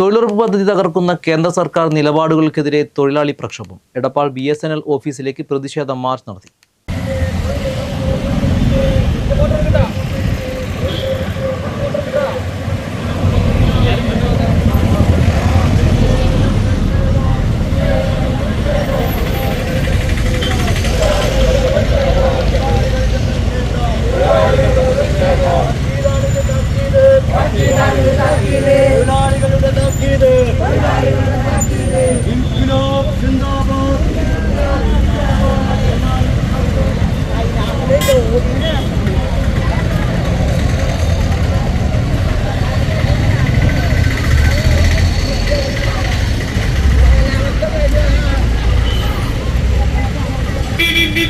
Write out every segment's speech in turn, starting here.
തൊഴിലുറപ്പ് പദ്ധതി തകർക്കുന്ന കേന്ദ്ര സർക്കാർ നിലപാടുകൾക്കെതിരെ തൊഴിലാളി പ്രക്ഷോഭം. എടപ്പാൾ ബി ഓഫീസിലേക്ക് പ്രതിഷേധ മാർച്ച് നടത്തി.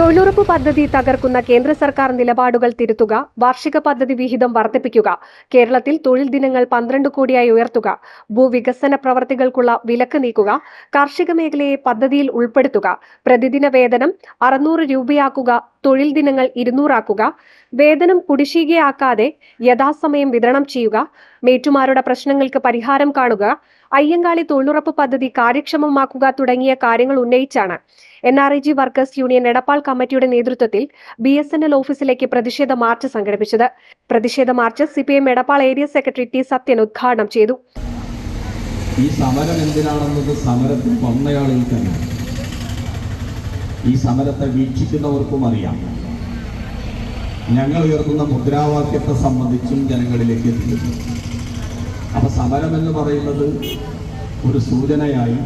തൊഴിലുറപ്പ് പദ്ധതി തകർക്കുന്ന കേന്ദ്ര സർക്കാർ നിലപാടുകൾ തിരുത്തുക വാർഷിക പദ്ധതി വിഹിതം വർദ്ധിപ്പിക്കുക കേരളത്തിൽ തൊഴിൽ ദിനങ്ങൾ പന്ത്രണ്ട് കോടിയായി ഉയർത്തുക ഭൂവികസന പ്രവർത്തികൾക്കുള്ള വിലക്ക് നീക്കുക കാർഷിക മേഖലയെ പദ്ധതിയിൽ ഉൾപ്പെടുത്തുക പ്രതിദിന വേതനം അറുന്നൂറ് രൂപയാക്കുക തൊഴിൽ ദിനങ്ങൾ ഇരുന്നൂറാക്കുക വേതനം കുടിശ്ശികയാക്കാതെ യഥാസമയം വിതരണം ചെയ്യുക മേറ്റുമാരുടെ പ്രശ്നങ്ങൾക്ക് പരിഹാരം കാണുക അയ്യങ്കാളി തൊഴിലുറപ്പ് പദ്ധതി കാര്യക്ഷമമാക്കുക തുടങ്ങിയ കാര്യങ്ങൾ ഉന്നയിച്ചാണ്. N R I G workers union Edappal കമ്മിറ്റിയുടെ നേതൃത്വത്തിൽ ബി എസ് എൻ എൽ ഓഫീസിലേക്ക് പ്രതിഷേധ മാർച്ച് സംഘടിപ്പിച്ചത്. പ്രതിഷേധ march CPM Edappal area secretary T Sathyan ഉദ്ഘാടനം ചെയ്തു. ഈ സമരം എന്തിനാണെന്നത് സമരത്തിൽ വന്നയാളുകൾക്കറിയാം ഈ സമരത്തെ വീക്ഷിക്കുന്നവർക്കും അറിയാം. ഞങ്ങൾ ഉയർത്തുന്ന മുദ്രാവാക്യത്തെ സംബന്ധിച്ചും ജനങ്ങളിലേക്ക് എത്തിക്കുന്നു. അപ്പൊ സമരം എന്ന് പറയുന്നത് ഒരു സൂചനയായി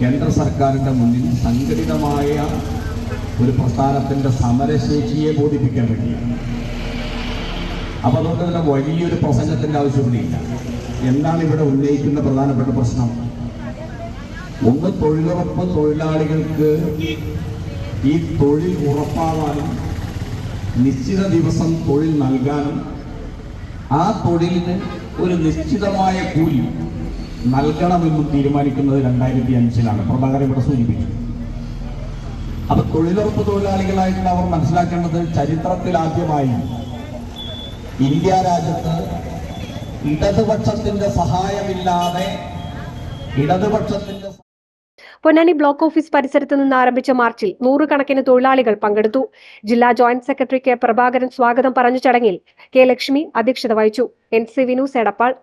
കേന്ദ്ര സർക്കാരിന്റെ മുന്നിൽ സംഘടിതമായ ഒരു പ്രസ്ഥാനത്തിന്റെ സമരശേഷിയെ ബോധിപ്പിക്കാൻ വേണ്ടിയാണ്. അപ്പോൾ അതുകൊണ്ട് തന്നെ വലിയൊരു പ്രസംഗത്തിന്റെ ആവശ്യമില്ല. എന്താണ് ഇവിടെ ഉന്നയിക്കുന്ന പ്രധാനപ്പെട്ട പ്രശ്നം? ഒന്ന് തൊഴിലുറപ്പ് തൊഴിലാളികൾക്ക് ഈ തൊഴിൽ ഉറപ്പാവാനും നിശ്ചിത ദിവസം തൊഴിൽ നൽകാനും ആ തൊഴിലിന് ഒരു നിശ്ചിതമായ കൂലി നൽകണമെന്നും തീരുമാനിക്കുന്നത് രണ്ടായിരത്തി അഞ്ചിലാണ് പ്രഭാകരൻ ഇവിടെ സൂചിപ്പിച്ചു. അപ്പൊ തൊഴിലുറപ്പ് തൊഴിലാളികളായിട്ടുള്ള അവർ മനസ്സിലാക്കേണ്ടത് ചരിത്രത്തിൽ ആദ്യമായി ഇന്ത്യ രാജ്യത്ത് ഇടതുപക്ഷത്തിന്റെ സഹായമില്ലാതെ ഇടതുപക്ഷത്തിന്റെ പൊന്നാനി ബ്ലോക്ക് ഓഫീസ് പരിസരത്ത് നിന്ന് ആരംഭിച്ച മാർച്ചിൽ നൂറുകണക്കിന് തൊഴിലാളികൾ പങ്കെടുത്തു. ജില്ലാ ജോയിന്റ് സെക്രട്ടറി കെ പ്രഭാകരൻ സ്വാഗതം പറഞ്ഞ ചടങ്ങിൽ കെ ലക്ഷ്മി അധ്യക്ഷത വഹിച്ചു. N C Vinu Edappal.